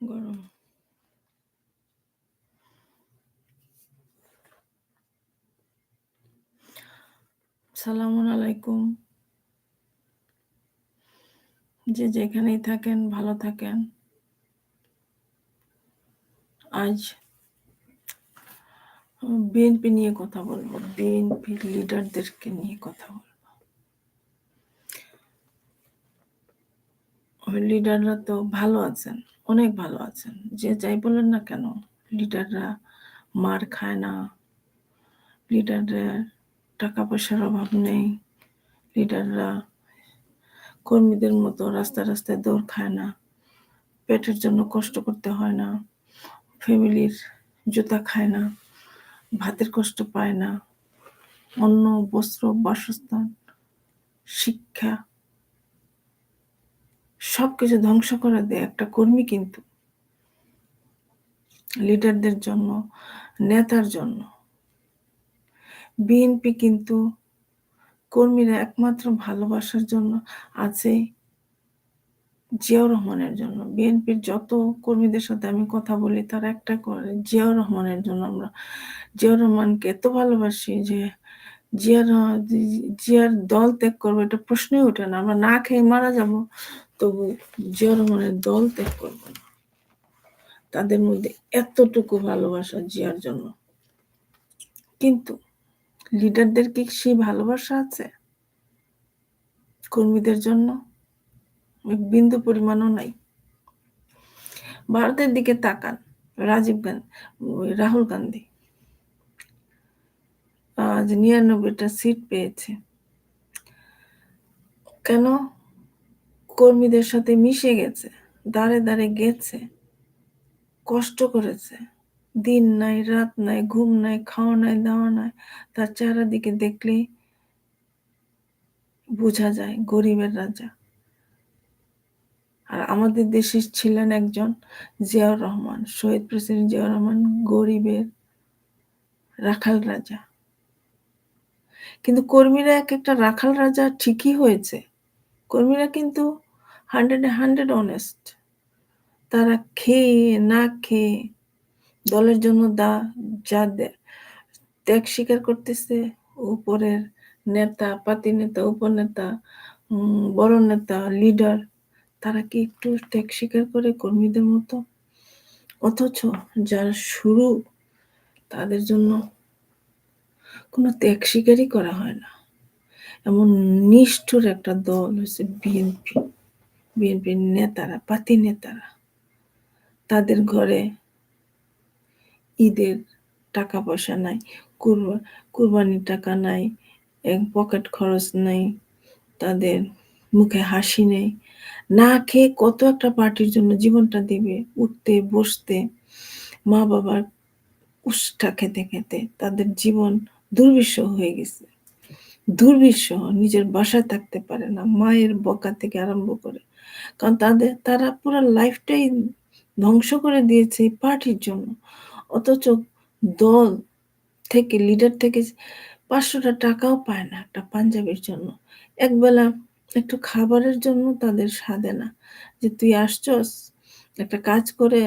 গরম। সালামুন আলাইকুম। যে যেখানেই থাকেন ভালো থাকেন। আজ বিএনপি নিয়ে কথা বলব। বিএনপির লিডারদেরকে নিয়ে কথা বলব লিডাররা তো ভালো আছেন, অনেক ভালো আছেন। যে যাই বলেন না কেন, লিডাররা মার খায় না। লিডারদের টাকা পয়সার অভাব নেই। লিডাররা কর্মীদের মতো রাস্তা রাস্তায় দৌড় খায় না। পেটের জন্য কষ্ট করতে হয় না। ফ্যামিলির জুতা খায় না। ভাতের কষ্ট পায় না। অন্য বস্ত্র, বাসস্থান, শিক্ষা সবকিছু ধ্বংস করে দেয় একটা কর্মী কিন্তু। লিডারদের জন্য, নেতার জন্য। বিএনপি কিন্তু কর্মীরা একমাত্র ভালোবাসার জন্য আছে জিয়াউর রহমানের জন্য। বিএনপির যত কর্মীদের সাথে আমি কথা বলি, তারা একটা করে জিয়াউর রহমানের জন্য আমরা জিয়াউর রহমানকে এত ভালোবাসি যে জিয়ার জিয়ার দল ত্যাগ করব এটা প্রশ্নই ওঠে না। আমরা না খেয়ে মারা যাব, তবু জিয়াউর রহমানের দল ত্যাগ করব না। তাদের মধ্যে এতটুকু ভালোবাসা জিয়ার জন্য। কিন্তু লিডারদের কি সেই ভালোবাসা আছে? কর্মীদের জন্য? বিন্দু পরিমাণও নাই। ভারতের দিকে তাকান। রাজীব গান্ধী, রাহুল গান্ধী। আজ নিরানব্বইটা সিট পেয়েছে। কেন? কর্মীদের সাথে মিশে গেছে। দাঁড়ে, দাঁড়ে গেছে। কষ্ট করেছে। দিন নাই, রাত নাই, ঘুম নাই, খাওয়া নাই, দাওয়া নাই। তার চেহারা দিকে দেখলেই বোঝা যায় গরিবের রাজা। আর আমাদের দেশে ছিলেন একজন জিয়াউর রহমান। শহীদ প্রেসিডেন্ট জিয়াউর রহমান গরিবের রাখাল রাজা। কিন্তু কর্মীরা এক একটা রাখাল রাজা ঠিকই হয়েছে। কর্মীরা কিন্তু হান্ড্রেড হান্ড্রেড অনেস্ট। তারা খেয়ে না খেয়ে দলের জন্য দা যা ত্যাগ স্বীকার করতেছে উপরের নেতা, পাতি নেতা, উপনেতা, বড় নেতা, লিডার তারা কি একটু ত্যাগ স্বীকার করে কর্মীদের মতো? অথচ যারা শুরু তাদের জন্য কোনো ত্যাগ স্বীকারই করা হয় না। এমন নিষ্ঠুর একটা দল হচ্ছে বিএনপি। বিএনপির নেতারা, পাতি নেতারা। তাদের ঘরে ঈদের টাকা পয়সা নাই, কুরবা কুরবানির টাকা নাই, পকেট খরচ নাই, তাদের মুখে হাসি নেই। না খেয়ে কত একটা পার্টির জন্য জীবনটা দিবে। উঠতে, বসতে, মা-বাবার উষ্টা খেতে, খেতে তাদের জীবন দুর্বিষহ হয়ে গেছে। দুর্বিষহ নিজের বাসায় থাকতে পারে না। মায়ের বকা থেকে আরম্ভ করে। কারণ তাদের তারা পুরো লাইফটাই ধ্বংস করে দিয়েছে এই পার্টির জন্য। অথচ দল থেকে লিডার থেকে ৳৫০০ টাকাও পায় না একটা পাঞ্জাবির জন্য। একবেলা একটু খাবারের জন্য তাদের সাধে না। যে তুই আসছস একটা কাজ করে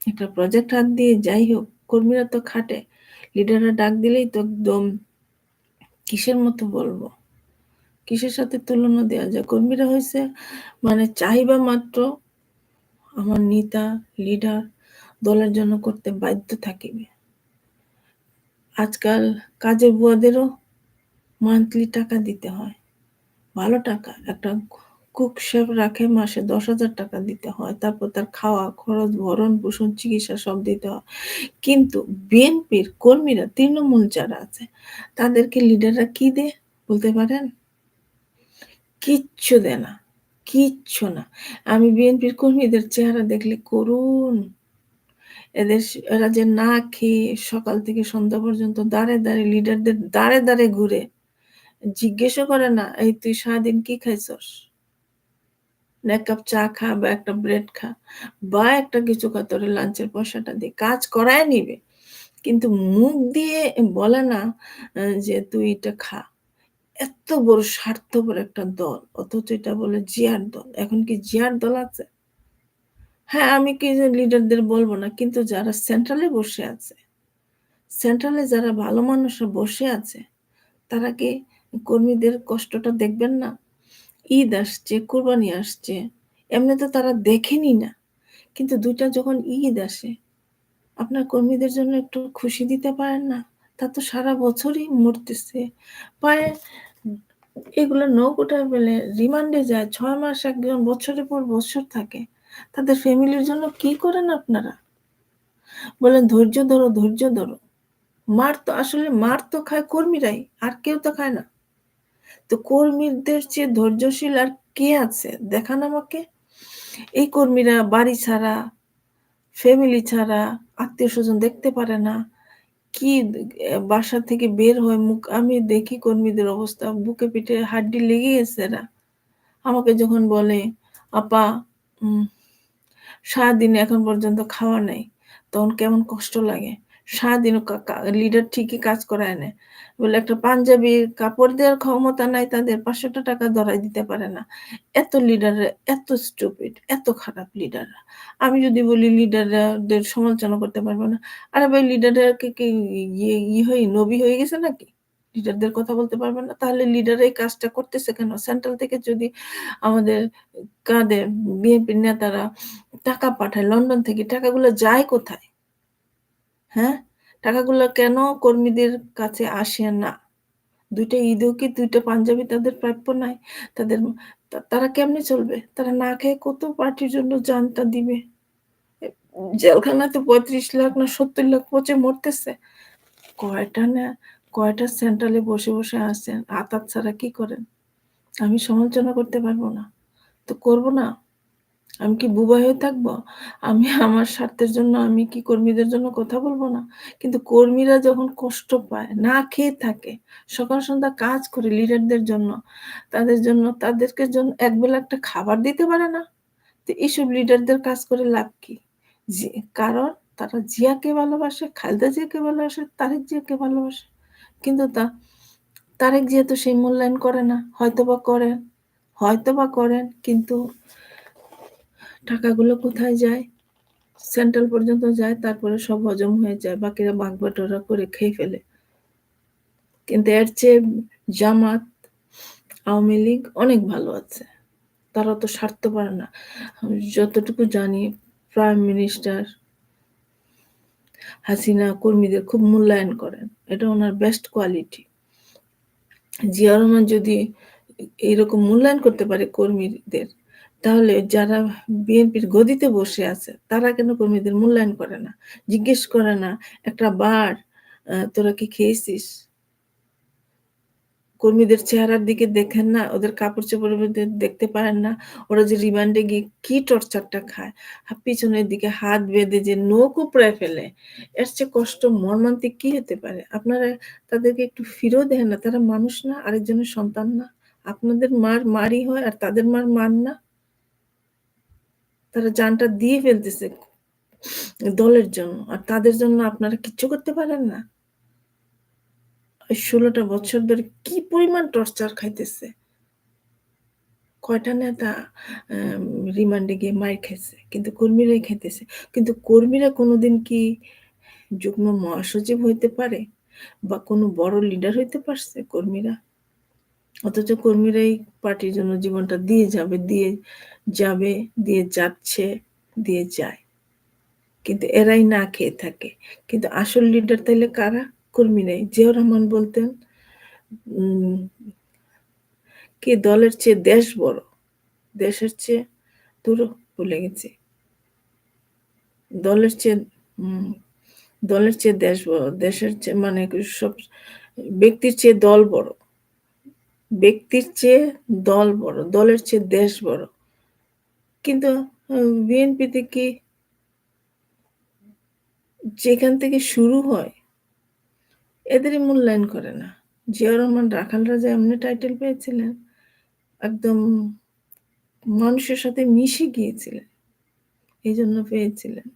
একটা প্রজেক্ট হাত দিয়ে যাই হোক কর্মীরা তো খাটে। লিডাররা ডাক দিলেই তো একদম কিসের মতো বলব? কিসের সাথে তুলনা দেওয়া যায়? কর্মীরা হইছে মানে চাহিবা মাত্র আমার নেতা, লিডার দলের জন্য করতে বাধ্য থাকিবে। আজকাল কাজের বুয়াদেরও মান্থলি টাকা দিতে হয়। ভালো টাকা। একটা কুক শেফ রাখে মাসে দশ হাজার টাকা দিতে হয়। তারপর তার খাওয়া, খরচ, ভরণ-পোষণ, চিকিৎসা সব দিতে হয়। কিন্তু বিএনপির কর্মীরা তৃণমূল যারা আছে তাদেরকে লিডাররা কি দে বলতে পারেন? কিচ্ছু দে না। কিচ্ছু না। আমি বিএনপির কর্মীদের চেহারা দেখলে করুণ। এদের এরা যে না খেয়ে সকাল থেকে সন্ধ্যা পর্যন্ত দাঁড়ে, দাঁড়ে লিডারদের দাঁড়ে, দাঁড়ে ঘুরে। জিজ্ঞেসও করে না, "এই তুই সারাদিন কি খাইছস?" ১ কাপ চা খা বা একটা ব্রেড খা বা একটা কিছু খা তোরে লাঞ্চের পয়সাটা দিয়ে। কাজ করায় নিবে। কিন্তু মুখ দিয়ে বলে না যে, "তুই এটা খা।" এত বড় স্বার্থপর একটা দল। অথচ এটা বলে জিয়ার দল। এখন কি জিয়ার দল আছে? হ্যাঁ, আমি কি লিডারদের বলব না। কিন্তু যারা সেন্ট্রালে বসে আছে, সেন্ট্রালে যারা ভালো মানুষরা বসে আছে, তারা কি কর্মীদের কষ্টটা দেখবেন না? ঈদ আসছে, কোরবানি আসছে। এমনি তো তারা দেখেনি না। কিন্তু দুইটা যখন ঈদ আসে, আপনার কর্মীদের জন্য একটু খুশি দিতে পারেন না? তা তো সারা বছরই মরতেছে। পায়ে এগুলো নৌকোটায় পেলে রিমান্ডে যায়। ছয় মাস একজন বছরের পর বছর থাকে। তাদের ফ্যামিলির জন্য কি করেন আপনারা? বলেন ধৈর্য ধরো, ধৈর্য ধরো। মার তো আসলে মার তো খায় কর্মীরাই। আর কেউ তো খায় না। তো কর্মীদের চেয়ে ধৈর্যশীল আর কে আছে? দেখান আমাকে। এই কর্মীরা বাড়ি ছাড়া, ফ্যামিলি ছাড়া, আত্মীয় স্বজন দেখতে পারে না। কি বাসা থেকে বের হয় মুখ আমি দেখি কর্মীদের অবস্থা বুকে পিঠে হাড্ডি লেগে গেছে এরা। আমাকে যখন বলে, "আপা সারাদিন এখন পর্যন্ত খাওয়া নাই।" তখন কেমন কষ্ট লাগে। কা লিডার ঠিকই কাজ করায় নেয়। বলে একটা পাঞ্জাবির কাপড় দেওয়ার ক্ষমতা নাই তাদের ৳৫০০ টাকা ধরাই দিতে পারে না। এত লিডাররা এত স্টুপিড, এত খারাপ লিডাররা। আমি যদি বলি লিডাররা দের সমালোচনা করতে পারবে না। আরে ভাই লিডাররা কি ইয়ে ই হয়ে নবী হয়ে গেছে নাকি? লিডারদের কথা বলতে পারবে না? তাহলে লিডার এই কাজটা করতেছে কেন? সেন্ট্রাল থেকে যদি আমাদের কাদের বিএনপির নেতারা টাকা পাঠায় লন্ডন থেকে টাকাগুলো যায় কোথায়? হ্যাঁ? টাকাগুলো কেন কর্মীদের কাছে আসে না? ২ টা ঈদেও কি দুইটা পাঞ্জাবি তাদের প্রাপ্য নাই? তাদের তারা কেমনে চলবে? তারা না খেয়ে কত পার্টির জন্য জানটা দিবে? এ জেলখানাতে ৩৫ লাখ না ৭০ লাখ পচে মরতেছে। কয়টা না কয়টা সেন্ট্রালে বসে, বসে আছেন। আতাত ছাড়া কি করেন? আমি সমালোচনা করতে পারব না। তো করব না। আমি কি বোবা হয়ে থাকব? আমি আমার স্বার্থের জন্য আমি কি কর্মীদের জন্য কথা বলব না? কিন্তু কর্মীরা যখন কষ্ট পায়, না খেয়ে থাকে, সকাল সন্ধ্যা কাজ করে লিডারদের জন্য, তাদের জন্য তাদেরকে জন একবেলা একটা খাবার দিতে পারে না। তো এইসব লিডারদের কাজ করে লাভ কি? কারণ তারা জিয়াকে ভালোবাসে, খালেদা জিয়াকে ভালোবাসে, তারেক জিয়াকে ভালোবাসে। কিন্তু তা তারেক জিয়া তো সেই মূল্যায়ন করে না। হয়তোবা করেন, হয়তোবা করেন কিন্তু টাকাগুলো কোথায় যায়? সেন্ট্রাল পর্যন্ত যায় তারপরে সব হজম হয়ে যায়। বাকিরা ভাগ-বাটোয়ারা করে খেয়ে ফেলে। কিন্তু এর চেয়ে জামাত, আওয়ামী লীগ অনেক ভালো আছে। তারা তো স্বার্থপর না। যতটুকু জানি প্রাইম মিনিস্টার হাসিনা কর্মীদের খুব মূল্যায়ন করেন। এটা ওনার বেস্ট কোয়ালিটি। জিয়া রহমান যদি এ এরকম মূল্যায়ন করতে পারে কর্মীদের, তাহলে যারা বিএনপির গদিতে বসে আছে, তারা কেন কর্মীদের মূল্যায়ন করে না? জিজ্ঞেস করে না, "একটা বার তোরা কি খেয়েছিস?" কর্মীদের চেহারার দিকে দেখেন না? ওদের কাপড়-চোপড়ের মধ্যে দেখতে পারেন না? ওরা যে রিমান্ডে গিয়ে কি টর্চারটা খায়? পিছনের দিকে হাত বেঁধে যে নখ উপড়ায় ফেলে, এর চেয়ে কষ্ট মর্মান্তিক কি হতে পারে? আপনারা তাদেরকে একটু ফিরেও দেখেন না। তারা মানুষ না? আরেকজনের সন্তান না? আপনাদের মার মারই হয় আর তাদের মার মার না? তারা জানটা দিয়ে ফেলতেছে দলের জন্য। আর তাদের জন্য আপনারা কিচ্ছু করতে পারেন না? এই ১৬ টা বছর ধরে কি পরিমাণ টর্চার খাইতেছে? কয়টা নেতা রিমান্ডে গিয়ে মাইর খাইছে। কিন্তু কর্মীরাই খাইতেছে। কিন্তু কর্মীরা কোনোদিন কি যুগ্ম মহাসচিব হইতে পারে? বা কোনো বড় লিডার হইতে পারছে কর্মীরা? অথচ কর্মীরাই পার্টির জন্য জীবনটা দিয়ে যাবে, দিয়ে যাবে, দিয়ে যাচ্ছে, দিয়ে যায়। কিন্তু এরাই না খেয়ে থাকে। কিন্তু আসল লিডার তাইলে কারা? কর্মীরাই। জিয়াউর রহমান বলতেন কি দলের চেয়ে দেশ বড়। দেশের চেয়ে ধুরো ভুলে গেছি। দলের চেয়ে দলের চেয়ে দেশ বড়। দেশের চেয়ে মানে সব ব্যক্তির চেয়ে দল বড়। ব্যক্তির চেয়ে দল বড়। দলের চেয়ে দেশ বড়। কিন্তু বিএনপিতে কি যেখান থেকে শুরু হয়, এদেরই মূল্যায়ন করে না। জিয়াউর রহমান, রাখাল রাজা এমনি টাইটেল পেয়েছিলেন। একদম মানুষের সাথে মিশে গিয়েছিলেন। এই জন্য পেয়েছিলেন।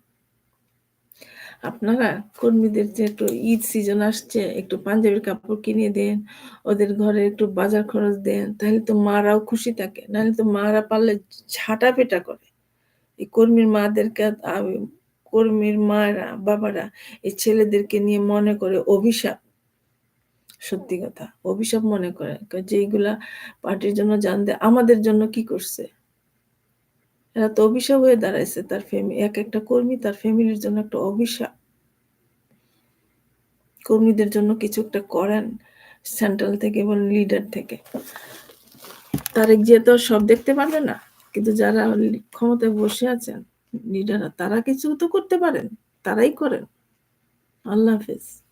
আপনারা কর্মীদের যে একটু ঈদ সিজন আসছে, একটু পাঞ্জাবির কাপড় কিনে দেন, ওদের ঘরে একটু বাজার খরচ দেন, তাহলে তো মারাও খুশি থাকে। নাহলে তো মারা পারলে ঝাঁটা-পেটা করে। এই কর্মীর মাদেরকে কর্মীর মায়েরা, বাবারা এই ছেলেদেরকে নিয়ে মনে করে অভিশাপ। সত্যি কথা। অভিশাপ মনে করে। যে পার্টির জন্য জান দেয়, আমাদের জন্য কি করছে? এরা তো অভিশাপ হয়ে দাঁড়াইছে, তার ফ্যামিলি এক একটা কর্মী তার ফ্যামিলির জন্য একটা অভিশাপ। কর্মীদের জন্য কিছু একটা করেন। সেন্ট্রাল থেকে এবং লিডার থেকে। তারেক জিয়া তো সব দেখতে পারবে না। কিন্তু যারা ক্ষমতায় বসে আছেন লিডাররা তারা কিছু তো করতে পারেন। তারাই করেন। আল্লাহ হাফেজ।